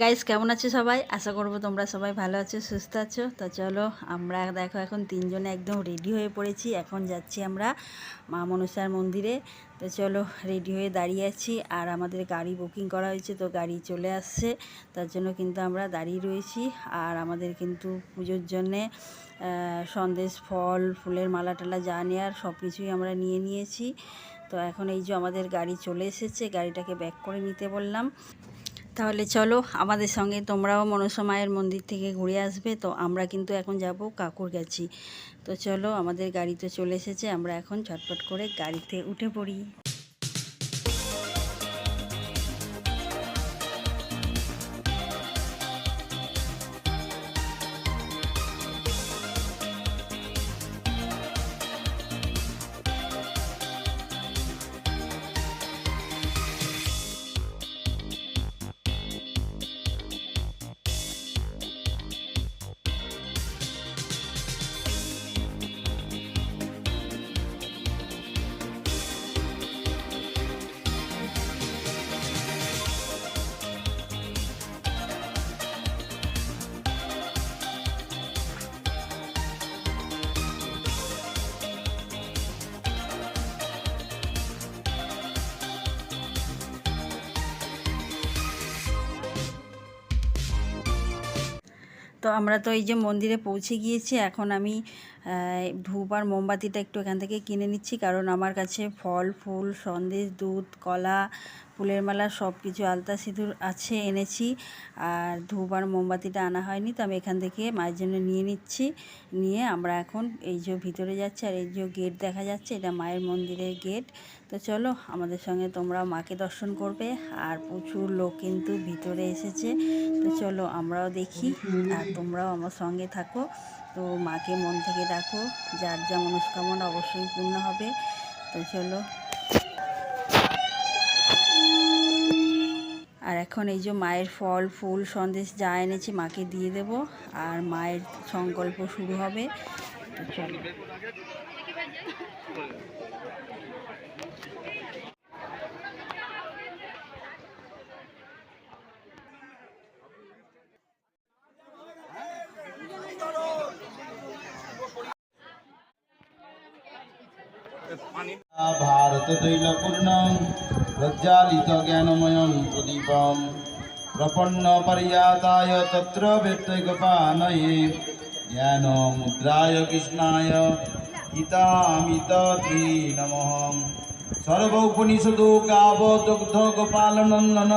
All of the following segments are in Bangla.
গাইস কেমন আছো সবাই? আশা করব তোমরা সবাই ভালো আছো, সুস্থ আছো। তো চলো, আমরা দেখো, এখন তিনজনে একদম রেডি হয়ে পড়েছি। এখন যাচ্ছি আমরা মা মনসার মন্দিরে। তো চলো রেডি হয়ে দাঁড়িয়ে আছি। আর আমাদের গাড়ি বুকিং করা হয়েছে, তো গাড়ি চলে আসছে। তার জন্য কিন্তু আমরা দাঁড়িয়ে রয়েছি। আর আমাদের কিন্তু পুজোর জন্যে সন্দেশ, ফল, ফুলের মালা টালা যা নেওয়ার সব কিছুই আমরা নিয়ে নিয়েছি। তো এখন এই যে আমাদের গাড়ি চলে এসেছে, গাড়িটাকে ব্যাক করে নিতে বললাম। তাহলে চলো আমাদের সঙ্গে তোমরাও মনসমায়ের মন্দির থেকে ঘুরে আসবে। তো আমরা কিন্তু এখন যাব কাকুর গেছি তো চলো আমাদের গাড়ি তো চলে এসেছে, আমরা এখন ঝটপট করে গাড়িতে উঠে পড়ি। তো আমরা তো এই যে মন্দিরে পৌঁছে গিয়েছি এখন আমি ধূপ আর মোমবাতিটা একটু এখান থেকে কিনে নিচ্ছি, কারণ আমার কাছে ফল, ফুল, সন্দেশ, দুধ, কলা, ফুলের মালা সব কিছু আলতা সিঁদুর আছে, এনেছি। আর ধূপ আর মোমবাতিটা আনা হয়নি, তো আমি এখান থেকে মায়ের জন্য নিয়ে নিচ্ছি। নিয়ে আমরা এখন এই যে ভিতরে যাচ্ছি আর এই যে গেট দেখা যাচ্ছে, এটা মায়ের মন্দিরের গেট। তো চলো, আমাদের সঙ্গে তোমরা মাকে দর্শন করবে, আর প্রচুর লোক কিন্তু ভিতরে এসেছে। তো চলো আমরাও দেখি, আর তোমরাও আমার সঙ্গে থাকো। তো মাকে মন থেকে ডাকো, যার যা মনস্কামনা অবশ্যই পূর্ণ হবে। তো চলো। আর এখন এই যে মায়ের ফল, ফুল, সন্দেশ যা এনেছি মাকে দিয়ে দেব, আর মায়ের সংকল্প শুরু হবে। তো চলো। भारततैलपूर्णं प्रज्वालितज्ञानमयं प्रदीपं प्रपन्नपर्याताय तत्र व्यक्तैकपानये ज्ञानमुद्राय कृष्णाय हितामितत्वे नमः। सर्वोपनिषदो गावदुग्धगोपालनन्दन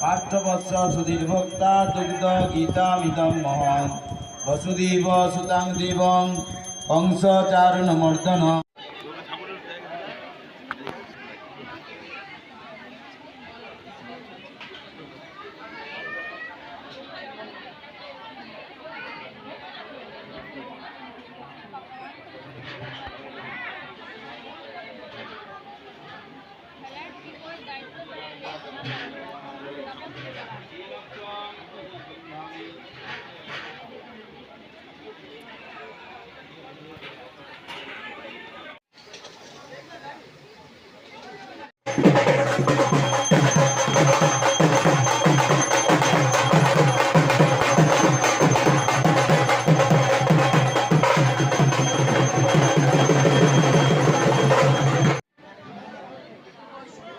पार्थवत्स सुधीर्भक्ता दुग्धगीतामिदं महन् वसुदेव सुतां देवं कंसचारुणमर्दन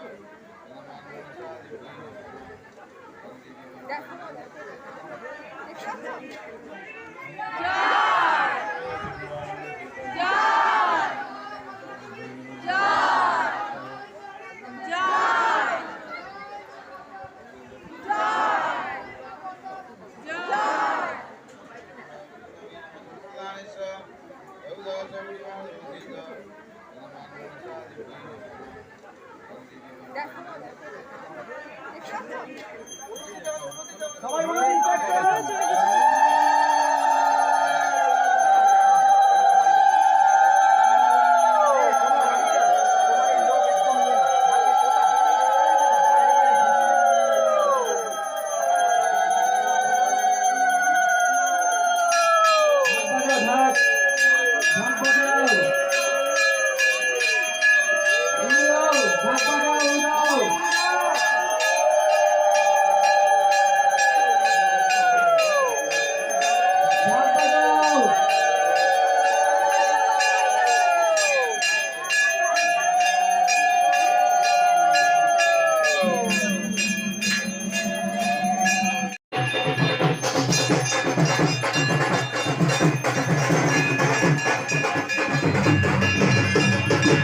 Gracias. সবাই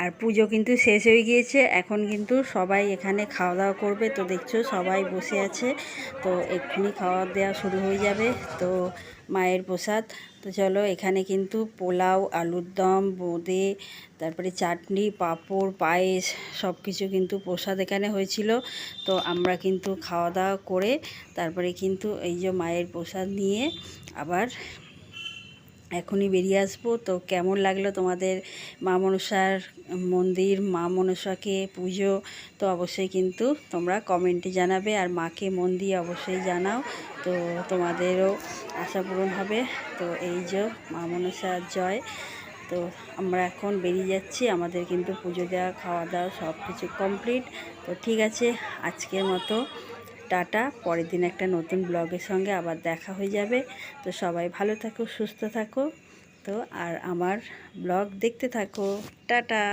আর পুজো কিন্তু শেষ হয়ে গিয়েছে, এখন কিন্তু সবাই এখানে খাওয়া দাওয়া করবে। তো দেখছ, সবাই বসে আছে, তো এক্ষুনি খাওয়া দেওয়া শুরু হয়ে যাবে, তো মায়ের প্রসাদ। তো চলো, এখানে কিন্তু পোলাও, আলুর দম, বোঁদে, তারপরে চাটনি, পাঁপড়, পায়েস সব কিছু কিন্তু প্রসাদ এখানে হয়েছিল। তো আমরা কিন্তু খাওয়া দাওয়া করে, তারপরে কিন্তু এই যে মায়ের প্রসাদ নিয়ে আবার এখনই বেরিয়ে আসব। তো কেমন লাগল তোমাদের মা মনসার মন্দির, মা মনসাকে পুজো? তো অবশ্যই কিন্তু তোমরা কমেন্টে জানাবে আর মাকে মন দিয়ে অবশ্যই জানাও। তো তোমাদেরও আশা পূরণ হবে। তো এই যে মা মনসার জয়। তো আমরা এখন বেরিয়ে যাচ্ছি। আমাদের কিন্তু পুজো দেওয়া, খাওয়া দাওয়া সব কিছু কমপ্লিট তো ঠিক আছে, আজকের মতো টাটা, পরের দিন একটা নতুন ব্লগের সঙ্গে আবার দেখা হয়ে যাবে। তো সবাই ভালো থাকো, সুস্থ থাকো। তো আর আমার ব্লগ দেখতে থাকো। টাটা!